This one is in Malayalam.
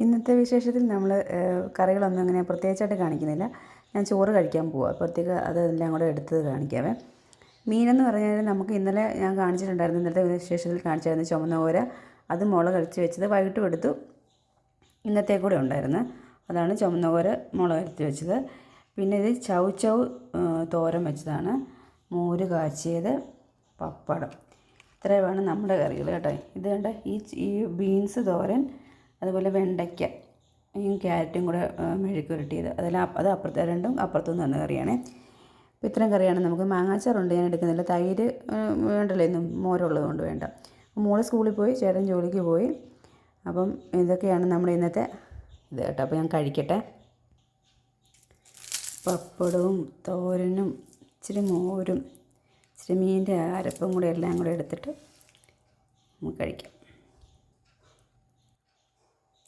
ഇന്നത്തെ വിശേഷത്തിൽ നമ്മൾ കറികളൊന്നും അങ്ങനെ പ്രത്യേകിച്ചായിട്ട് കാണിക്കുന്നില്ല. ഞാൻ ചോറ് കഴിക്കാൻ പോവാം. അപ്പോഴത്തേക്ക് അതെല്ലാം കൂടെ എടുത്തത് കാണിക്കാവേ. മീനെന്ന് പറഞ്ഞാൽ നമുക്ക് ഇന്നലെ ഞാൻ കാണിച്ചിട്ടുണ്ടായിരുന്നു. ഇന്നത്തെ വിശേഷത്തിൽ കാണിച്ചായിരുന്നു ചുമന്ന ഓര. അത് മുളക് അരച്ച് വെച്ചത് വൈകിട്ടും എടുത്തു. ഇന്നത്തെ കൂടെ ഉണ്ടായിരുന്നു. അതാണ് ചുമന്ന ഓര മുളക് അരച്ച് വെച്ചത്. പിന്നെ ഇത് ചൗ ചൗ തോരൻ വെച്ചതാണ്. മോര് കാച്ചിയത് പപ്പടം. ഇത്രയുമാണ് നമ്മുടെ കറികൾ കേട്ടോ. ഇത് കണ്ട? ഈ ബീൻസ് തോരൻ അതുപോലെ വെണ്ടയ്ക്ക ഈ ക്യാരറ്റും കൂടെ മെഴുക്ക് പുരട്ടിയത്. അതെല്ലാം അത് അപ്പുറത്തെ രണ്ടും അപ്പുറത്തുനിന്ന് വന്ന കറിയാണ്. അപ്പോൾ ഇത്തരം കറിയാണ്. നമുക്ക് മാങ്ങാച്ചാറുണ്ട് ഞാൻ എടുക്കുന്നില്ല. തൈര് വേണ്ടല്ലോ ഇന്നും മോരുള്ളത് കൊണ്ട് വേണ്ട. മോൾ സ്കൂളിൽ പോയി ചേട്ടൻ ജോലിക്ക് പോയി. അപ്പം ഇതൊക്കെയാണ് നമ്മുടെ ഇന്നത്തെ ഇത് കേട്ടോ. അപ്പോൾ ഞാൻ കഴിക്കട്ടെ. പപ്പടവും തോരനും ഇച്ചിരി മോരും ഇച്ചിരി മീന്റെ അരപ്പും കൂടെ എല്ലാം കൂടെ എടുത്തിട്ട് നമുക്ക് കഴിക്കാം.